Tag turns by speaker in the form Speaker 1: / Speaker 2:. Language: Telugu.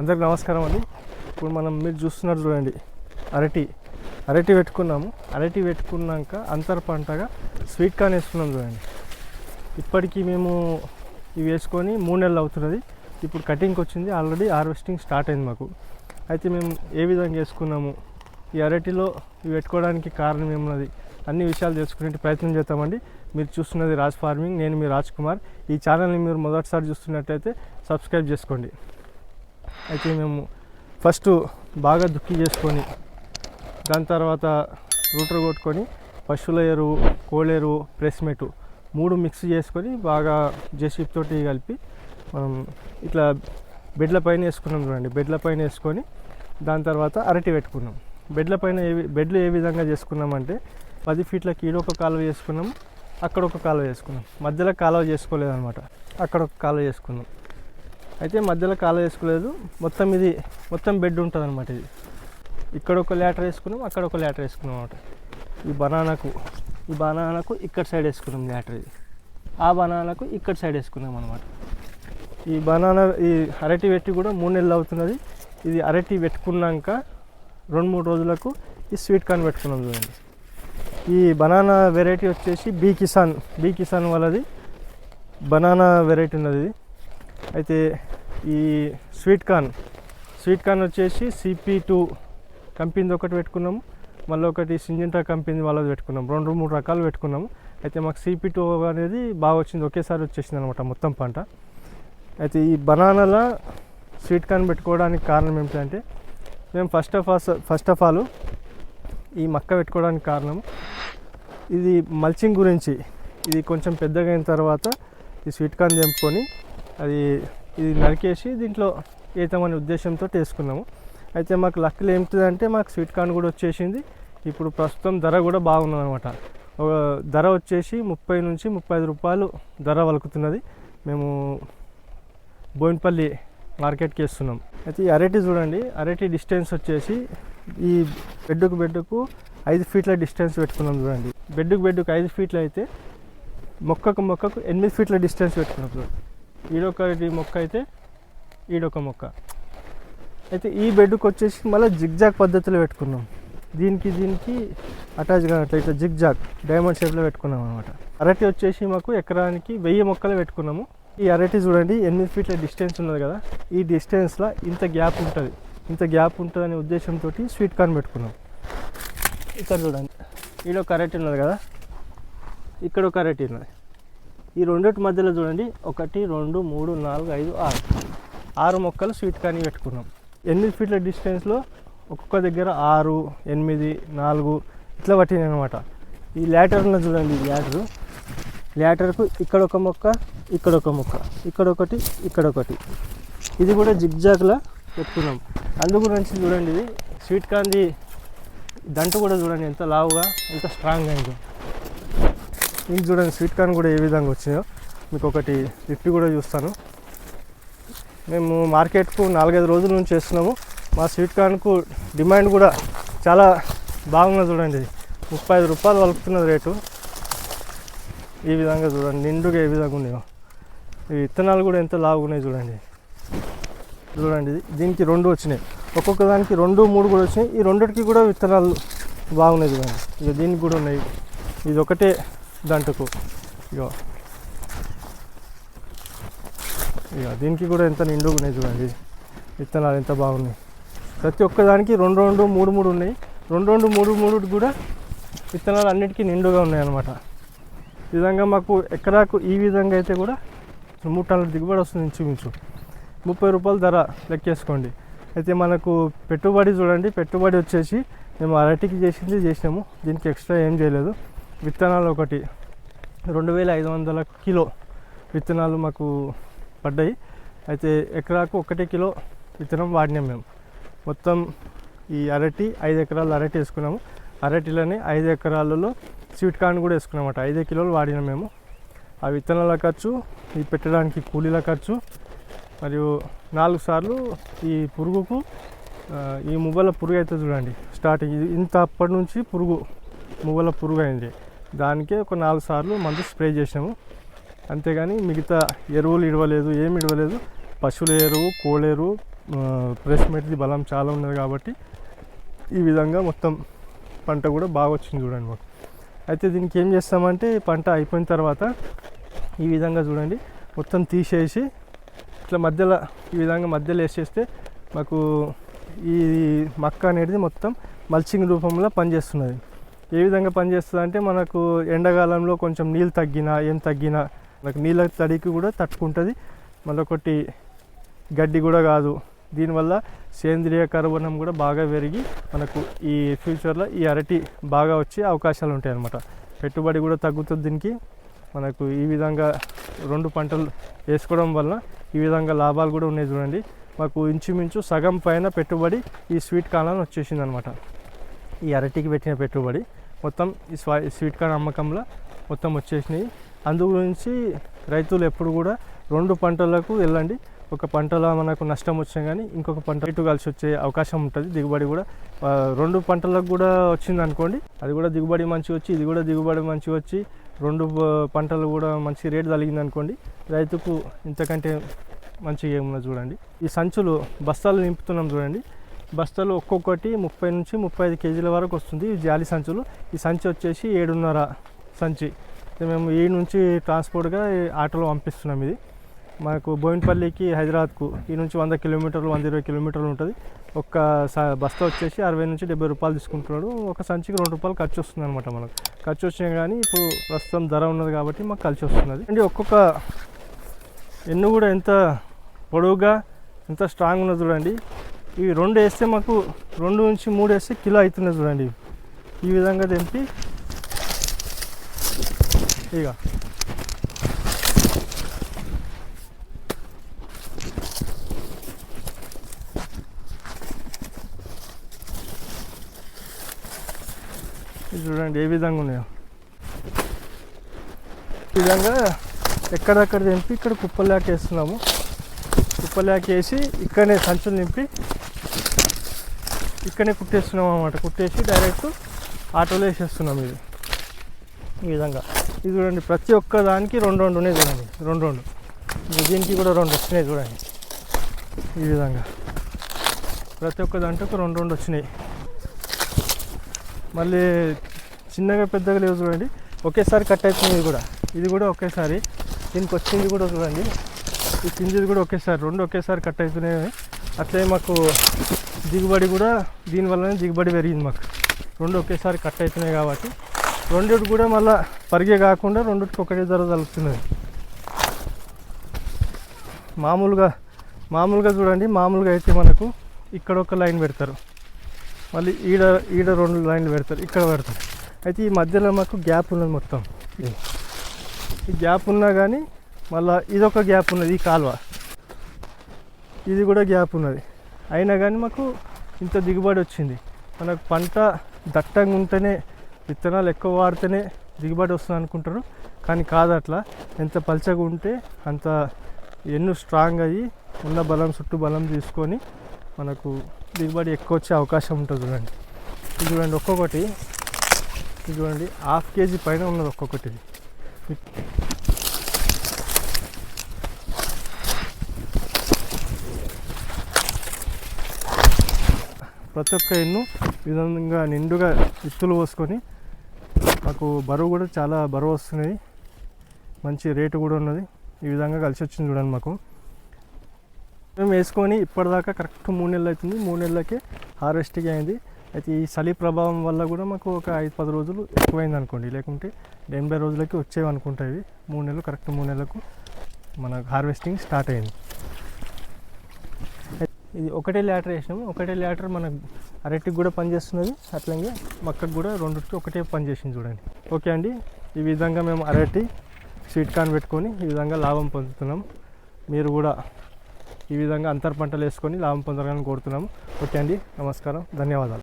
Speaker 1: అందరికి నమస్కారం అండి. ఇప్పుడు మనం మీరు చూస్తున్నారు చూడండి అరటి అరటి పెట్టుకున్నాము. అరటి పెట్టుకున్నాక అంతర పంటగా స్వీట్ కార్న్ వేసుకున్నాం చూడండి. ఇప్పటికీ మేము ఇవి వేసుకొని మూడు నెలలు అవుతున్నది. ఇప్పుడు కటింగ్కి వచ్చింది ఆల్రెడీ హార్వెస్టింగ్ స్టార్ట్ అయింది మాకు. అయితే మేము ఏ విధంగా వేసుకున్నాము? ఈ అరటిలో ఇవి పెట్టుకోవడానికి కారణం ఏమున్నది? అన్ని విషయాలు తెలుసుకునే ప్రయత్నం చేస్తామండి మీరు చూస్తున్నది రాజ్ ఫార్మింగ్ నేను మీ రాజ్ కుమార్. ఈ ఛానల్ని మీరు మొదటిసారి చూస్తున్నట్టయితే సబ్స్క్రైబ్ చేసుకోండి. అయితే మేము ఫస్ట్ బాగా దుక్కి చేసుకొని దాని తర్వాత రూటర్ కొట్టుకొని పశువుల ఎరువు కోళ్ళ ఎరువు ప్రెస్ మెటు మూడు మిక్స్ చేసుకొని బాగా జెసిప్ తోటి కలిపి మనం ఇట్లా బెడ్ల పైన వేసుకున్నాం చూడండి. బెడ్ల పైన వేసుకొని దాని తర్వాత అరటి పెట్టుకున్నాం. బెడ్ల పైన ఏ బెడ్లు ఏ విధంగా చేసుకున్నామంటే పది ఫీట్లకి ఒక కాలువ చేసుకున్నాం అక్కడ ఒక కాలువ చేసుకున్నాం. మధ్యలో కాలువ చేసుకోలేదన్నమాట. అక్కడ ఒక కాలువ చేసుకున్నాం. అయితే మధ్యలో కాలువ వేసుకోలేదు. మొత్తం ఇది మొత్తం బెడ్ ఉంటుంది అనమాట ఇది. ఇక్కడ ఒక ల్యాటర్ వేసుకున్నాం అక్కడ ఒక ల్యాటర్ వేసుకున్నాం అనమాట ఈ బనానాకు ఈ బనానాకు ఇక్కడ సైడ్ వేసుకున్నాం ల్యాటర్ ఇది. ఆ బనానాకు ఇక్కడ సైడ్ వేసుకున్నాం అనమాట ఈ బనానా ఈ అరటి పెట్టి కూడా మూడు నెలలు అవుతున్నది. ఇది అరటి పెట్టుకున్నాక రెండు మూడు రోజులకు ఈ స్వీట్ కార్న్ పెట్టుకున్నాం చూడండి. ఈ బనానా వెరైటీ వచ్చేసి బీ కిసాన్ బీ కిసాన్ వాళ్ళది. బనానా వెరైటీ ఉన్నది ఇది. అయితే ఈ స్వీట్ కార్న్ స్వీట్ కార్న్ వచ్చేసి సిపి టూ కంపెనీది ఒకటి పెట్టుకున్నాము. మళ్ళీ ఒకటి సింజంటా కంపెనీ వాళ్ళది పెట్టుకున్నాం రెండు మూడు రకాలు పెట్టుకున్నాము. అయితే మాకు సిపి టూ అనేది బాగా వచ్చింది. ఒకేసారి వచ్చేసింది అనమాట మొత్తం పంట. అయితే ఈ బనానాల స్వీట్ కార్న్ పెట్టుకోవడానికి కారణం ఏమిటంటే మేము first of all first of all ఈ మక్క పెట్టుకోవడానికి కారణం ఇది మల్చింగ్ గురించి. ఇది కొంచెం పెద్దగా అయిన తర్వాత ఈ స్వీట్ కార్న్ తెంపుకొని అది ఇది నరికేసి దీంట్లో వేద్దామనే ఉద్దేశంతో వేసుకున్నాము అయితే మాకు లక్కలు ఏమిటిదంటే మాకు స్వీట్ కార్న్ కూడా వచ్చేసింది. ఇప్పుడు ప్రస్తుతం ధర కూడా బాగుంది అనమాట ధర వచ్చేసి ముప్పై నుంచి ముప్పై ఐదు రూపాయలు ధర వలుకుతున్నది. మేము బోయినపల్లి మార్కెట్కి వేస్తున్నాం. అయితే ఈ అరటి చూడండి అరటి డిస్టెన్స్ వచ్చేసి ఈ బెడ్డుకు బెడ్డుకు ఐదు ఫీట్ల డిస్టెన్స్ పెట్టుకున్నాం చూడండి. బెడ్డుకు బెడ్డుకు ఐదు ఫీట్లు అయితే మొక్కకు మొక్కకు ఎనిమిది ఫీట్ల డిస్టెన్స్ పెట్టుకున్నాం చూడండి. ఈడొకటి మొక్క అయితే ఈడొక మొక్క. అయితే ఈ బెడ్కి వచ్చేసి మళ్ళీ జిగ్జాగ్ పద్ధతిలో పెట్టుకున్నాం. దీనికి దీనికి అటాచ్ కానట్లు ఇట్లా జిగ్జాగ్ డైమండ్ షేప్లో పెట్టుకున్నాం అనమాట అరటి వచ్చేసి మాకు ఎకరానికి వెయ్యి మొక్కలు పెట్టుకున్నాము. ఈ అరటి చూడండి ఎనిమిది ఫీట్ల డిస్టెన్స్ ఉన్నది కదా ఈ డిస్టెన్స్లో ఇంత గ్యాప్ ఉంటుంది. ఇంత గ్యాప్ ఉంటుందనే ఉద్దేశంతో స్వీట్ కార్న్ పెట్టుకున్నాం. ఇక్కడ చూడండి ఈడ ఒక అరటి ఉన్నది కదా ఇక్కడ ఒక అరటి ఉన్నది. ఈ రెండింటి మధ్యలో చూడండి. ఒకటి రెండు మూడు నాలుగు ఐదు ఆరు. ఆరు మొక్కలు స్వీట్ కానీ పెట్టుకున్నాం. ఎనిమిది ఫీట్ల డిస్టెన్స్లో ఒక్కొక్క దగ్గర ఆరు ఎనిమిది నాలుగు ఇట్లా పట్టింది అనమాట ఈ ల్యాటర్లో చూడండి ఈ ల్యాటరు. ల్యాటర్కు ఇక్కడ ఒక మొక్క ఇక్కడ ఒక మొక్క ఇక్కడ ఒకటి ఇక్కడ ఒకటి. ఇది కూడా జిగ్జాగ్లా పెట్టుకున్నాం. అందు గురించి చూడండి ఇది. స్వీట్ కాంది దంటు కూడా చూడండి ఎంత లావుగా ఎంత స్ట్రాంగ్ అయిందో. మీకు చూడండి స్వీట్ కార్న్ కూడా ఏ విధంగా వచ్చినాయో. మీకు ఒకటి లిఫ్ట్ కూడా చూస్తాను. మేము మార్కెట్కు నాలుగైదు రోజుల నుంచి చేస్తున్నాము. మా స్వీట్ కార్న్కు డిమాండ్ కూడా చాలా బాగున్నది చూడండి. ఇది ముప్పై ఐదు రూపాయలు వలుపుతున్నది రేటు. ఈ విధంగా చూడండి నిండుగా ఏ విధంగా ఉన్నాయో. ఈ విత్తనాలు కూడా ఎంత లాగున్నాయి చూడండి. చూడండి ఇది. దీనికి రెండు వచ్చినాయి. ఒక్కొక్క దానికి రెండు మూడు కూడా వచ్చినాయి. ఈ రెండిటికి కూడా విత్తనాలు బాగున్నాయి చూడండి. ఇక దీనికి కూడా ఉన్నాయి. ఇది ఒకటే దంటకు. ఇగో. ఇక దీనికి కూడా ఎంత నిండుగా ఉన్నాయి చూడండి. విత్తనాలు ఎంత బాగున్నాయి. ప్రతి ఒక్కదానికి రెండు రెండు మూడు మూడు ఉన్నాయి. రెండు రెండు మూడు మూడు కూడా విత్తనాలు అన్నిటికీ నిండుగా ఉన్నాయన్నమాట. ఈ విధంగా మాకు ఎకరాకు ఈ విధంగా అయితే కూడా మూడు టన్నుల దిగుబడి వస్తుంది ఇంచుమించు. ముప్పై రూపాయల ధర లెక్కేసుకోండి. అయితే మనకు పెట్టుబడి చూడండి. పెట్టుబడి వచ్చేసి మేము అరటికి చేసింది చేసినాము. దీనికి ఎక్స్ట్రా ఏం చేయలేదు. విత్తనాలు ఒకటి. రెండు వేల ఐదు వందల కిలో విత్తనాలు మాకు పడ్డాయి. అయితే ఎకరాకు ఒకటి కిలో విత్తనం వాడినాం మేము. మొత్తం ఈ అరటి ఐదు ఎకరాలు అరటి వేసుకున్నాము. అరటిలోనే ఐదు ఎకరాలలో స్వీట్ కార్న్ కూడా వేసుకున్నామట. ఐదు కిలోలు వాడినాం మేము. ఆ విత్తనాల ఖర్చు ఈ పెట్టడానికి కూలీల ఖర్చు మరియు నాలుగు సార్లు ఈ పురుగుకు ఈ మువ్వల పురుగు అయితే చూడండి. స్టార్టింగ్ ఇంత అప్పటి నుంచి పురుగు మువ్వల పురుగు అయింది. దానికే ఒక నాలుగు సార్లు మందు స్ప్రే చేసాము అంతేగాని మిగతా ఎరువులు ఇడవలేదు ఏమి ఇడవలేదు పశువుల ఎరువు కోళ్ళ ఎరువు ప్రెస్ మెట్ది బలం చాలా ఉన్నది కాబట్టి ఈ విధంగా మొత్తం పంట కూడా బాగా వచ్చింది చూడండి మాకు. అయితే దీనికి ఏం చేస్తామంటే పంట అయిపోయిన తర్వాత ఈ విధంగా చూడండి మొత్తం తీసేసి ఇట్లా మధ్యలో ఈ విధంగా మధ్యలో వేసేస్తే మాకు ఈ మక్క అనేది మొత్తం మల్చింగ్ రూపంలో పనిచేస్తున్నది. ఏ విధంగా పనిచేస్తుంది అంటే మనకు ఎండాకాలంలో కొంచెం నీళ్ళు తగ్గినా ఏం తగ్గినా మనకు నీళ్ళ తడికి కూడా తట్టుకుంటుంది. మరొకటి గడ్డి కూడా కాదు. దీనివల్ల సేంద్రియ కర్బనం కూడా బాగా పెరిగి మనకు ఈ ఫ్యూచర్లో ఈ అరటి బాగా వచ్చే అవకాశాలు ఉంటాయి అన్నమాట పెట్టుబడి కూడా తగ్గుతుంది దీనికి. మనకు ఈ విధంగా రెండు పంటలు వేసుకోవడం వల్ల ఈ విధంగా లాభాలు కూడా ఉన్నాయి చూడండి. మాకు ఇంచుమించు సగం పైన పెట్టుబడి ఈ స్వీట్ కార్న్ వచ్చేసింది అనమాట ఈ అరటికి పెట్టిన పెట్టుబడి. మొత్తం ఈ స్వా స్వీట్ కార్న్ అమ్మకంలో మొత్తం వచ్చేసినాయి. అందు గురించి రైతులు ఎప్పుడు కూడా రెండు పంటలకు వెళ్ళండి. ఒక పంటలో మనకు నష్టం వచ్చినా కానీ ఇంకొక పంట ఇటు కలిసి వచ్చే అవకాశం ఉంటుంది. దిగుబడి కూడా రెండు పంటలకు కూడా వచ్చింది అనుకోండి అది కూడా దిగుబడి మంచిగా వచ్చి ఇది కూడా దిగుబడి మంచిగా వచ్చి రెండు పంటలు కూడా మంచి రేటు తగిలింది అనుకోండి రైతుకు ఇంతకంటే మంచిగా ఏమున్నది చూడండి. ఈ సంచులు బస్తాలు నింపుతున్నాం చూడండి. బస్తాలు ఒక్కొక్కటి ముప్పై నుంచి ముప్పై ఐదు కేజీల వరకు వస్తుంది. ఈ జాలి సంచులు. ఈ సంచి వచ్చేసి ఏడున్నర సంచి. మేము ఈ నుంచి ట్రాన్స్పోర్ట్గా ఈ ఆటోలో పంపిస్తున్నాం ఇది. మాకు బోయినపల్లికి హైదరాబాద్కు ఈ నుంచి వంద కిలోమీటర్లు వంద ఇరవై కిలోమీటర్లు ఉంటుంది. ఒక్క స- బస్తా వచ్చేసి అరవై నుంచి డెబ్బై రూపాయలు తీసుకుంటున్నాడు. ఒక సంచికి రెండు రూపాయలు ఖర్చు వస్తుంది అనమాట మనకు. ఖర్చు వచ్చినా కానీ ఇప్పుడు ప్రస్తుతం ధర ఉన్నది కాబట్టి మాకు కలిసి వస్తున్నది. అండి ఒక్కొక్క ఎన్ను కూడా ఎంత పొడవుగా ఎంత స్ట్రాంగ్ ఉన్నది చూడండి. ఇవి రెండు వేస్తే మాకు రెండు నుంచి మూడు వేస్తే కిలో అవుతున్నాయి చూడండి ఈ విధంగా తెంపి ఇక ఇది చూడండి ఏ విధంగా ఉన్నాయో. ఈ విధంగా ఎక్కడెక్కడ తెంపి ఇక్కడ కుప్పలాకేస్తున్నాము వేస్తున్నాము వేసి ఇక్కడనే సంచులు నింపి ఇక్కడనే కుట్టేస్తున్నాం అనమాట కుట్టేసి డైరెక్ట్ ఆటోలో వేసేస్తున్నాం ఇది. ఈ విధంగా. ఇది చూడండి ప్రతి ఒక్క దానికి రెండు రెండు ఉన్నాయి చూడండి. రెండు రెండు. దీనికి కూడా రెండు వచ్చినాయి చూడండి. ఈ విధంగా. ప్రతి ఒక్క దాంట్లో రెండు రెండు వచ్చినాయి. మళ్ళీ చిన్నగా పెద్దగా లేవు చూడండి. ఒకేసారి కట్ అవుతుంది కూడా. ఇది కూడా ఒకేసారి. దీనికి వచ్చింది కూడా చూడండి. ఈ కిందిది కూడా ఒకేసారి. రెండు ఒకేసారి కట్ అవుతున్నాయి అట్లే మాకు దిగుబడి కూడా దీనివల్లనే దిగుబడి పెరిగింది మాకు. రెండు ఒకేసారి కట్ అవుతున్నాయి కాబట్టి రెండిటి కూడా మళ్ళీ పరిగే కాకుండా రెండిటికి ఒకటే ధర తలుపుతున్నది మామూలుగా మామూలుగా చూడండి మామూలుగా అయితే మనకు ఇక్కడ ఒక లైన్ పెడతారు. మళ్ళీ ఈడ ఈడ రెండు లైన్లు పెడతారు ఇక్కడ పెడతారు. అయితే ఈ మధ్యలో మాకు గ్యాప్ ఉన్నది మొత్తం. ఈ గ్యాప్ ఉన్నా కానీ మళ్ళీ ఇదొక గ్యాప్ ఉన్నది ఈ కాలువ. ఇది కూడా గ్యాప్ ఉన్నది. అయినా కానీ మాకు ఇంత దిగుబడి వచ్చింది. మనకు పంట దట్టంగా ఉంటేనే విత్తనాలు ఎక్కువ వాడితేనే దిగుబడి వస్తుంది అనుకుంటారు. కానీ కాదు అట్లా. ఎంత పలచగా ఉంటే అంత ఎన్ను స్ట్రాంగ్ అయ్యి ఉన్న బలం చుట్టూ బలం తీసుకొని మనకు దిగుబడి ఎక్కువ వచ్చే అవకాశం ఉంటుంది చూడండి. ఇది చూడండి ఒక్కొక్కటి. ఇది చూడండి హాఫ్ కేజీ పైన ఉన్నది ఒక్కొక్కటి ప్రతి ఒక్క ఎన్ను ఈ విధంగా నిండుగా విత్తులు పోసుకొని మాకు బరువు కూడా చాలా బరువు వస్తున్నది. మంచి రేటు కూడా ఉన్నది. ఈ విధంగా కలిసి వచ్చింది చూడండి మాకు. మేము వేసుకొని ఇప్పటిదాకా కరెక్ట్ మూడు నెలలు అవుతుంది. మూడు నెలలకే హార్వెస్టింగ్ అయింది. అయితే ఈ చలి ప్రభావం వల్ల కూడా మాకు ఒక ఐదు పది రోజులు ఎక్కువైంది అనుకోండి. లేకుంటే డెబ్బై రోజులకి వచ్చేవి అనుకుంటా మూడు నెలలు కరెక్ట్ మూడు నెలలకు మన హార్వెస్టింగ్ స్టార్ట్ అయింది. ఇది ఒకటే ల్యాటర్ వేసినాము. ఒకటే ల్యాటర్ మన అరటికి కూడా పనిచేస్తున్నది. అట్లాగే మక్కకు కూడా రెండుకి ఒకటే పనిచేసింది చూడండి. ఓకే అండి. ఈ విధంగా మేము అరటి స్వీట్ కార్న్ పెట్టుకొని ఈ విధంగా లాభం పొందుతున్నాం. మీరు కూడా ఈ విధంగా అంతర్ పంటలు వేసుకొని లాభం పొందాలని కోరుతున్నాము. ఓకే అండి. నమస్కారం. ధన్యవాదాలు.